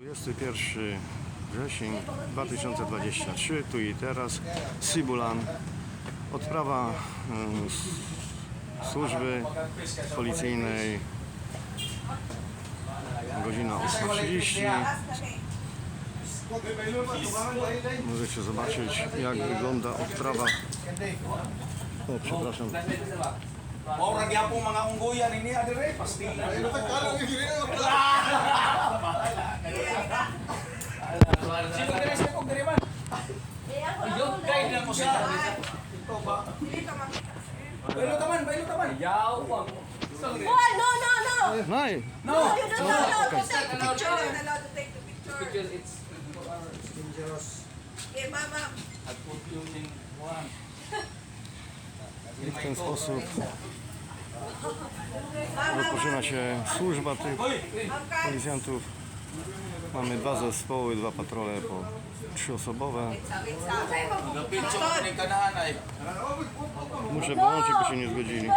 21 wrzesień 2023, tu i teraz, Sibulan, odprawa służby policyjnej, godzina 8.30. Możecie zobaczyć jak wygląda odprawa. O, przepraszam. Mura gyapon mga unggoyan ini ada re pasti. Sino dire sa kong dire man? Yung guide na ko sa Bailo bailo picture. Because it's dangerous. Okay, mama. At put you in one. I w ten sposób rozpoczyna się służba tych policjantów. Mamy dwa zespoły, dwa patrole po trzyosobowe. Muszę wyłączyć, bo się nie zgodzili.